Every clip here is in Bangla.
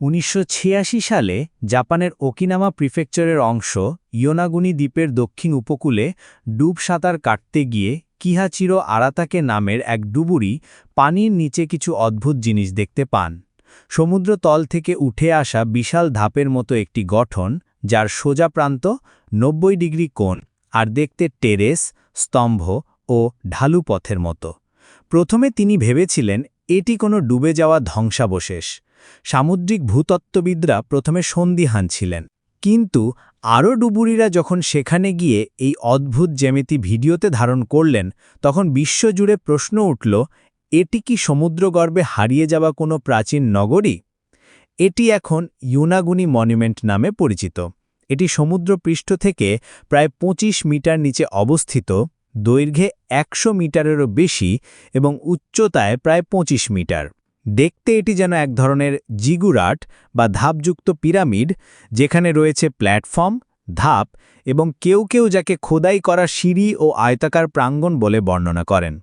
উনিশশো ছিয়াশি সালে জাপানের ওকিনামা প্রিফেকচারের অংশ ইয়োনাগুনি দ্বীপের দক্ষিণ উপকূলে ডুব সাঁতার কাটতে গিয়ে কিহাচিরো আরাতাকে নামের এক ডুবুরি পানির নিচে কিছু অদ্ভুত জিনিস দেখতে পান। সমুদ্র তল থেকে উঠে আসা বিশাল ধাপের মতো একটি গঠন, যার সোজা প্রান্ত নব্বই ডিগ্রি কোণ আর দেখতে টেরেস, স্তম্ভ ও ঢালু পথের মতো। প্রথমে তিনি ভেবেছিলেন, এটি কোনো ডুবে যাওয়া ধ্বংসাবশেষ। সামুদ্রিক ভূতত্ত্ববিদরা প্রথমে সন্দিহান ছিলেন। কিন্তু আরও ডুবুরিরা যখন সেখানে গিয়ে এই অদ্ভুত জ্যামিতি ভিডিওতে ধারণ করলেন, তখন বিশ্বজুড়ে প্রশ্ন উঠল, এটি কি সমুদ্রগর্ভে হারিয়ে যাওয়া কোনো প্রাচীন নগরী? এটি এখন ইউনাগুনি মনুমেন্ট নামে পরিচিত। এটি সমুদ্রপৃষ্ঠ থেকে প্রায় ২৫ মিটার নিচে অবস্থিত, দৈর্ঘ্যে একশো মিটারেরও বেশি এবং উচ্চতায় প্রায় ২৫ মিটার। দেখতে এটি যেন এক ধরনের জিগুরাট বা ধাপযুক্ত পিরামিড, যেখানে রয়েছে প্ল্যাটফর্ম, ধাপ এবং কেউ কেউ যাকে খোদাই করা সিঁড়ি ও আয়তাকার প্রাঙ্গণ বলে বর্ণনা করেন।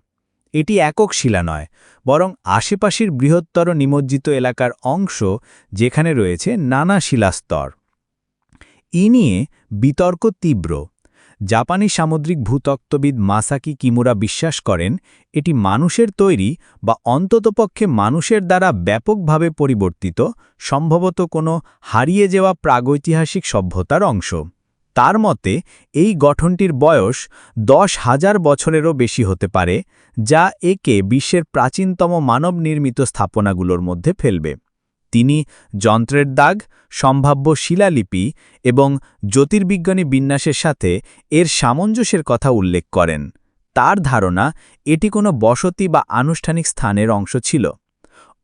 এটি একক শিলা নয়, বরং আশেপাশের বৃহত্তর নিমজ্জিত এলাকার অংশ যেখানে রয়েছে নানা শিলাস্তর। ই নিয়ে বিতর্ক তীব্র। জাপানি সামুদ্রিক ভূতত্ত্ববিদ মাসাকি কিমুরা বিশ্বাস করেন, এটি মানুষের তৈরি বা অন্ততপক্ষে মানুষের দ্বারা ব্যাপকভাবে পরিবর্তিত, সম্ভবত কোনো হারিয়ে যাওয়া প্রাগৈতিহাসিক সভ্যতার অংশ। তার মতে, এই গঠনটির বয়স দশ হাজার বছরেরও বেশি হতে পারে, যা একে বিশ্বের প্রাচীনতম মানব নির্মিত স্থাপনাগুলোর মধ্যে ফেলবে। তিনি যন্ত্রের দাগ, সম্ভাব্য শিলালিপি এবং জ্যোতির্বিজ্ঞানী বিন্যাসের সাথে এর সামঞ্জস্যের কথা উল্লেখ করেন। তার ধারণা, এটি কোনো বসতি বা আনুষ্ঠানিক স্থানের অংশ ছিল।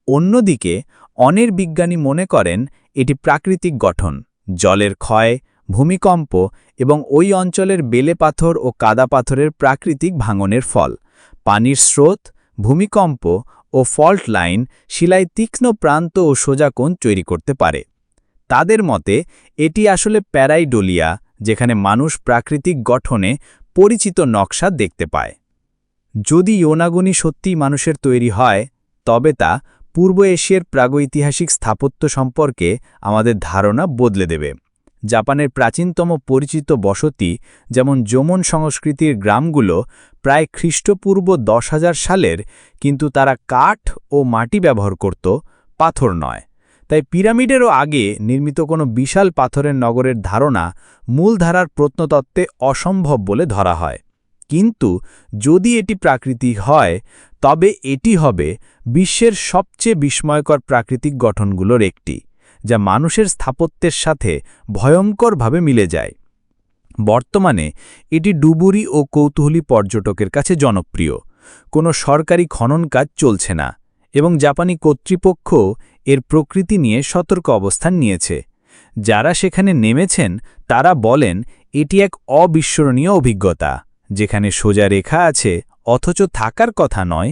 অন্যদিকে, অনের বিজ্ঞানী মনে করেন, এটি প্রাকৃতিক গঠন, জলের ক্ষয়, ভূমিকম্প এবং ওই অঞ্চলের বেলে পাথর ও কাদা পাথরের প্রাকৃতিক ভাঙনের ফল। পানির স্রোত, ভূমিকম্প ও ফল্ট লাইন শিলায় তীক্ষ্ণ প্রান্ত ও সোজা কোণ তৈরি করতে পারে। তাদের মতে, এটি আসলে প্যারাইডোলিয়া, যেখানে মানুষ প্রাকৃতিক গঠনে পরিচিত নকশা দেখতে পায়। যদি ইয়োনাগুনি সত্যিই মানুষের তৈরি হয়, তবে তা পূর্ব এশিয়ার প্রাগৈতিহাসিক স্থাপত্য সম্পর্কে আমাদের ধারণা বদলে দেবে। জাপানের প্রাচীনতম পরিচিত বসতি, যেমন যমন সংস্কৃতির গ্রামগুলো, প্রায় খ্রিস্টপূর্ব দশ হাজার সালের, কিন্তু তারা কাঠ ও মাটি ব্যবহার করত, পাথর নয়। তাই পিরামিডেরও আগে নির্মিত কোনো বিশাল পাথরের নগরের ধারণা মূলধারার প্রত্নতত্ত্বে অসম্ভব বলে ধরা হয়। কিন্তু যদি এটি প্রাকৃতিক হয়, তবে এটি হবে বিশ্বের সবচেয়ে বিস্ময়কর প্রাকৃতিক গঠনগুলোর একটি। যা মানুষের স্থাপত্যের সাথে ভয়ঙ্করভাবে মিলে যায়। বর্তমানে এটি ডুবুরি ও কৌতূহলী পর্যটকের কাছে জনপ্রিয়। কোনো সরকারি খনন কাজ চলছে না এবং জাপানি কর্তৃপক্ষ এর প্রকৃতি নিয়ে সতর্ক অবস্থান নিয়েছে। যারা সেখানে নেমেছেন, তারা বলেন, এটি এক অবিস্মরণীয় অভিজ্ঞতা, যেখানে সোজা রেখা আছে, অথচ থাকার কথা নয়,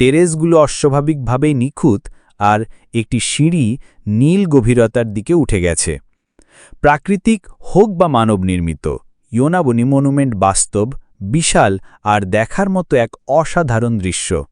টেরেসগুলো অস্বাভাবিকভাবেই নিখুঁত আর একটি সিঁড়ি নীল গভীরতার দিকে উঠে গেছে। প্রাকৃতিক হোক বা মানব নির্মিত, ইয়োনাবনি মনুমেন্ট বাস্তব, বিশাল আর দেখার মতো এক অসাধারণ দৃশ্য।